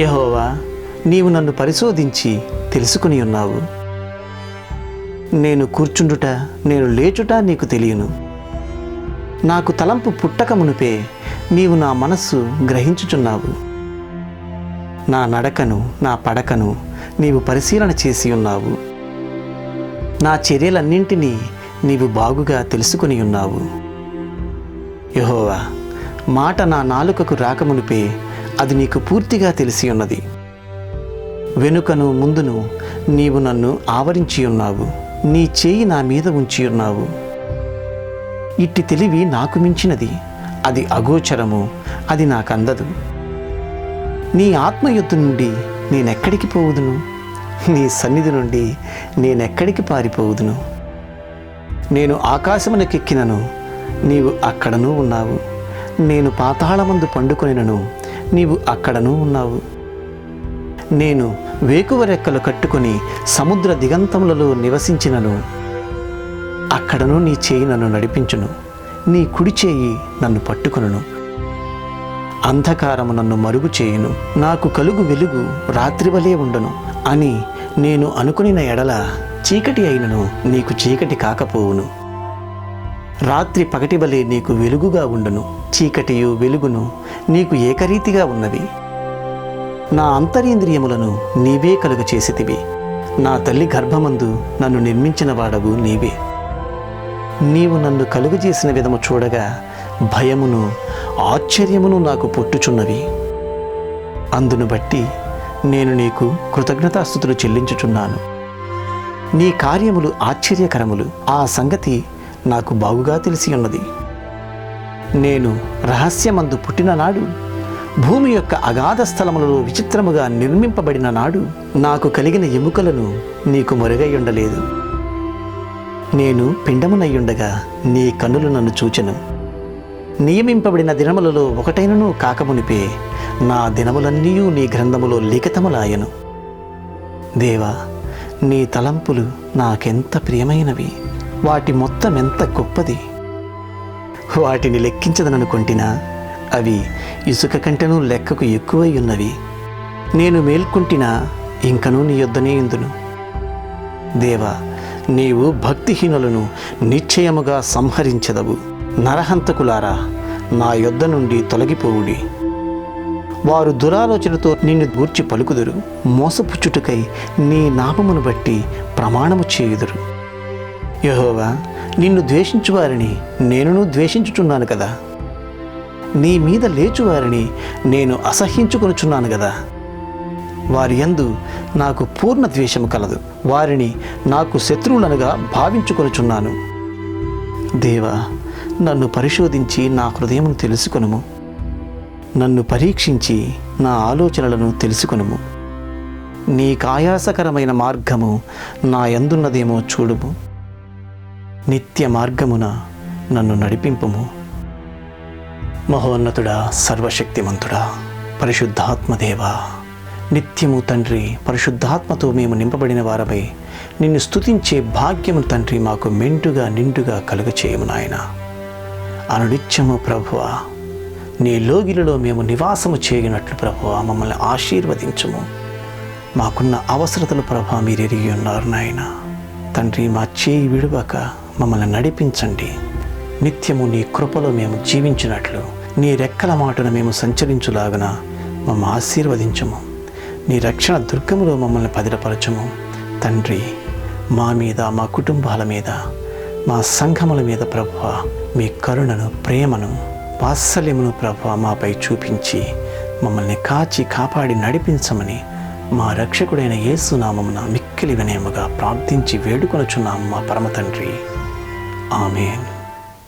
యహోవా నీవు నన్ను పరిశోధించి తెలుసుకుని ఉన్నావు. నేను కూర్చుండుట నేను లేచుట నీకు తెలియను. నాకు తలంపు పుట్టక మునిపే నీవు నా మనస్సు గ్రహించుచున్నావు. నా నడకను నా పడకను నీవు పరిశీలన చేసి ఉన్నావు. నా చర్యలన్నింటినీ నీవు బాగుగా తెలుసుకుని ఉన్నావు. యహోవా మాట నా నాలుకకు రాకమునిపే అది నీకు పూర్తిగా తెలిసి ఉన్నది వెనుకను ముందును నీవు నన్ను ఆవరించి ఉన్నావు నీ చేయి నా మీద ఉంచి ఉన్నావు ఇట్టి తెలివి నాకు మించినది. అది అగోచరము. అది నాకందదు. నీ ఆత్మయుద్ధు నుండి నేనెక్కడికి పోవుదును? నీ సన్నిధి నుండి నేనెక్కడికి పారిపోవుదును? నేను ఆకాశమునకెక్కినను. నీవు అక్కడనూ ఉన్నావు. నేను పాతాళమందు పండుకొనినను. నీవు అక్కడనూ ఉన్నావు. నేను వేకువ రెక్కలు కట్టుకొని సముద్ర దిగంతములలో నివసించినను. అక్కడను నీ చేయి నన్ను నడిపించును. నీ కుడి చేయి నన్ను పట్టుకును అంధకారము నన్ను మరుగు చేయును. నాకు కలుగు వెలుగు రాత్రివలే ఉండను అని నేను అనుకునిన ఎడల చీకటి అయినను. నీకు చీకటి కాకపోవును. రాత్రి పగటి వలె నీకు వెలుగుగా ఉండను. చీకటియు వెలుగును నీకు ఏకరీతిగా ఉన్నవి. నా అంతరింద్రియములను నీవే కలుగ చేసితివి. నా తల్లి గర్భమందు నన్ను నిర్మించిన వాడవు నీవే. నీవు నన్ను కలుగజేసిన విధము చూడగా భయమును ఆశ్చర్యమును నాకు పుట్టుచున్నవి. అందును బట్టి నేను నీకు కృతజ్ఞతాస్థుతులు చెల్లించుచున్నాను. నీ కార్యములు ఆశ్చర్యకరములు. ఆ సంగతి నాకు బాగుగా తెలిసి ఉన్నది. నేను రహస్యమందు పుట్టిన నాడు భూమి యొక్క అగాధ స్థలములలో విచిత్రముగా నిర్మింపబడిన నాడు నాకు కలిగిన ఎముకలను నీకు మొరగై ఉండలేదు నేను పిండమునయ్యుండగా నీ కన్నులు నన్ను చూచెను. నియమింపబడిన దినములలో ఒకటైనను కాకమునిపే నా దినములన్నీ నీ గ్రంథములో లిఖితములాయను. దేవా నీ తలంపులు నాకెంత ప్రియమైనవి. వాటి మొత్తం ఎంత గొప్పది? వాటిని లెక్కించదననుకుంటున్నా అవి ఇసుక కంటెను లెక్కకు ఎక్కువై ఉన్నవి. నేను మేల్కొంటినా ఇంకనూ నీ యొద్దనే ఇందును దేవా నీవు భక్తిహీనులను నిశ్చయముగా సంహరించదవు. నరహంతకులారా నా యొద్ద నుండి తొలగిపోవుడి. వారు దురాలోచనతో నిన్ను గూర్చి పలుకుదురు. మోసపుచ్చుటకై నీ నామమును బట్టి ప్రమాణము చేయుదురు. యహోవా నిన్ను ద్వేషించువారిని నేనును ద్వేషించుచున్నాను కదా. నీ మీద లేచువారిని నేను అసహ్యించుకొనుచున్నాను కదా. వారి యందు నాకు పూర్ణ ద్వేషము కలదు. వారిని నాకు శత్రువులనుగా భావించుకొనుచున్నాను. దేవా నన్ను పరిశోధించి నా హృదయమును తెలుసుకొనుము. నన్ను పరీక్షించి నా ఆలోచనలను తెలుసుకొనుము. నీకాయాసకరమైన మార్గము నా యందున్నదేమో చూడుము. నిత్య మార్గమున నన్ను నడిపింపుము. మహోన్నతుడా సర్వశక్తిమంతుడా పరిశుద్ధాత్మదేవా నిత్యము తండ్రి పరిశుద్ధాత్మతో మేము నింపబడిన వారమై నిన్ను స్తుతించే భాగ్యము తండ్రి మాకు మెండుగా నిండుగా కలుగచేయము నాయన. అనునిత్యము ప్రభువ నీ లోగిలలో మేము నివాసము చేయనట్లు ప్రభువా మమ్మల్ని ఆశీర్వదించము. మాకున్న అవసరతలు ప్రభా మీరు ఎరిగి ఉన్నారు నాయన. తండ్రి మా చేయి విడువక మమ్మల్ని నడిపించండి. నిత్యము నీ కృపలో మేము జీవించినట్లు నీ రెక్కల మాటను మేము సంచరించులాగన మమ్మ ఆశీర్వదించము. నీ రక్షణ దుర్గములో మమ్మల్ని పదిలపరచము. తండ్రి మా మీద మా కుటుంబాల మీద మా సంఘముల మీద ప్రభు మీ కరుణను ప్రేమను వాత్సల్యమును ప్రభువ మాపై చూపించి మమ్మల్ని కాచి కాపాడి నడిపించమని మా రక్షకుడైన యేసునామమున మిక్కిలి వినయముగా ప్రార్థించి వేడుకొనుచున్నాము మా పరమ తండ్రి. Amen.